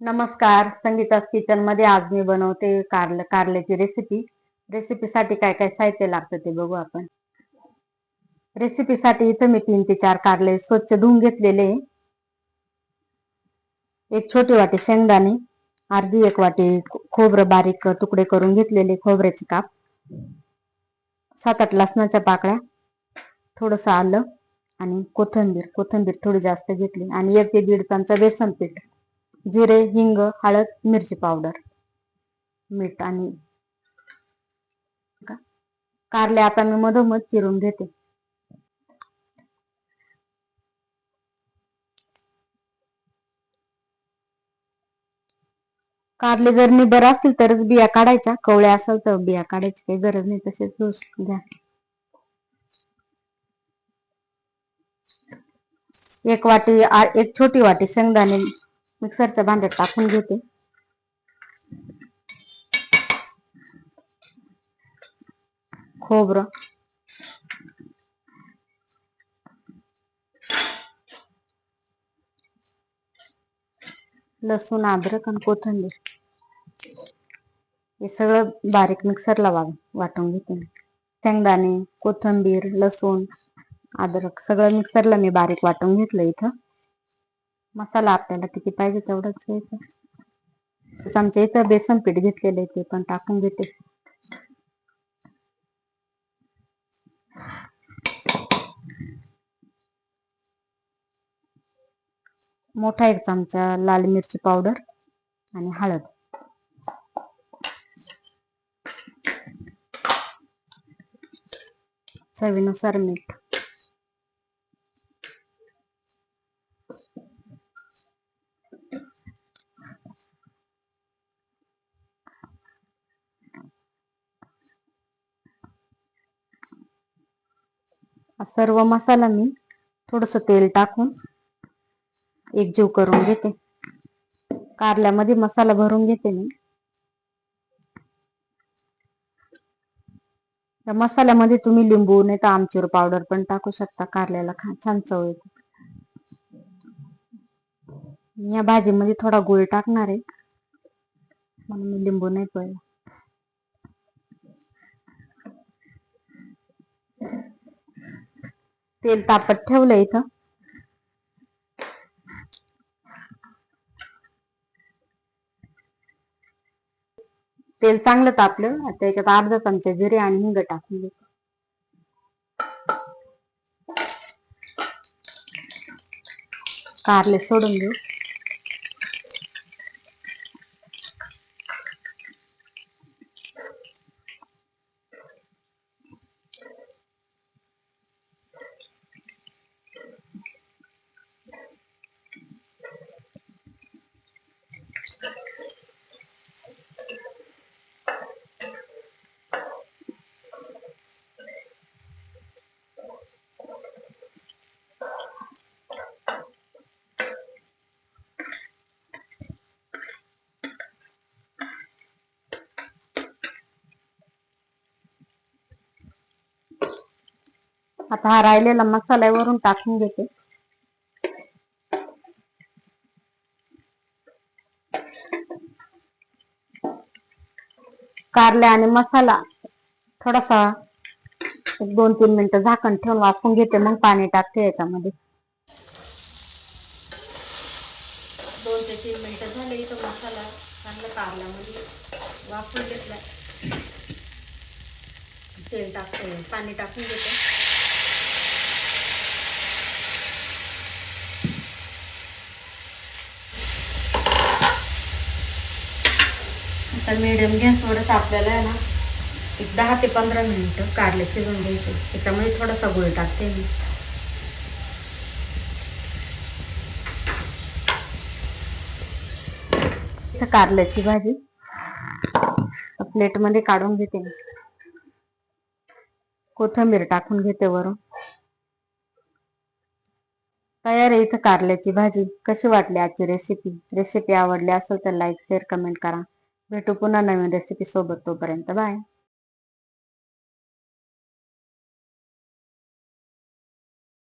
नमस्कार संगीता किचनमध्ये आज मी बनवते कारल कारल्याची रेसिपी रेसिपीसाठी काय काय साहित्य लागतं ते बघू आपण. रेसिपीसाठी इथं मी तीन ते चार कारले स्वच्छ धुवून घेतलेले एक छोटी वाटी शेंगदाणे अर्धी एक वाटी खोबरं बारीक तुकडे करून घेतलेले खोबऱ्याचे काप सात आठ लसणाच्या पाकळ्या थोडस आलं आणि कोथंबीर कोथंबीर थोडी जास्त घेतली आणि एक ते दीड चमचा बेसन पीठ. जिरे हिंग हळद मिरची पावडर मीठ आणि कारले आता मी मधोमध चिरून घेते. कारले जर निबर असतील तरच बिया काढायच्या. कवळ्या असेल तर बिया काढायची. काही गरज नाही तसेच घ्या. एक वाटी एक छोटी वाटी शेंगदाणे मिक्सरच्या भांड्यात टाकून घेते. खोबरं. लसूण अद्रक आणि कोथिंबीर. हे सगळं बारीक मिक्सरला वाटून घेते शेंगदाणे कोथिंबीर लसूण अद्रक सगळं मिक्सरला मी बारीक वाटून घेतलं इथं. मसाला आपल्याला किती पाहिजे तेवढंच घ्यायचा. आमच्या इथं बेसन पीठ घेतलेलं आहे ते पण टाकून घेते. मोठा एक चमचा लाल मिरची पावडर आणि हळद. चवीनुसार मीठ. सर्व मसाला मी थोडस तेल टाकून एकजीव करून घेते. कारल्यामध्ये मसाला भरून घेते मी. त्या मसाल्यामध्ये तुम्ही लिंबू नाही तर आमचूर पावडर पण टाकू शकता कारल्याला खा छान चव येते. या भाजीमध्ये थोडा गुळ टाकणार आहे. म्हणून मी लिंबू नाही पळला. तेल तापत ठेवलं इथं. तेल चांगलं तापलं त्याच्यात अर्धा चमचा जिरे आणि हिंग टाकून देतो. कारले सोडून देऊ. आता हा राहिलेला मसाला वरून टाकून घेते. कारले आणि मसाला थोडासा एक दोन तीन मिनिटं झाकण ठेवून वाफून घेते मग पाणी टाकते याच्यामध्ये. दोन ते तीन मिनिटं झाले इथं मसाला चांगला कारल्यामध्ये वाफून घेतला तेल टाकते पाणी टाकून घेते. तर मिडियम गॅसवरच आपल्याला आहे ना एक दहा ते पंधरा मिनिटं कारले शिजून घ्यायचे. त्याच्यामध्ये थोडासा गुळ टाकते मी. कारल्याची भाजी. प्लेटमध्ये काढून घेते मी. कोथंबीर टाकून घेते वरून. तयार आहे इथं कारल्याची भाजी. कशी वाटली आजची रेसिपी रेसिपी आवडली असेल तर लाईक शेअर कमेंट करा. भेटू पुन्हा नवीन रेसिपी सोबत तोपर्यंत. बाय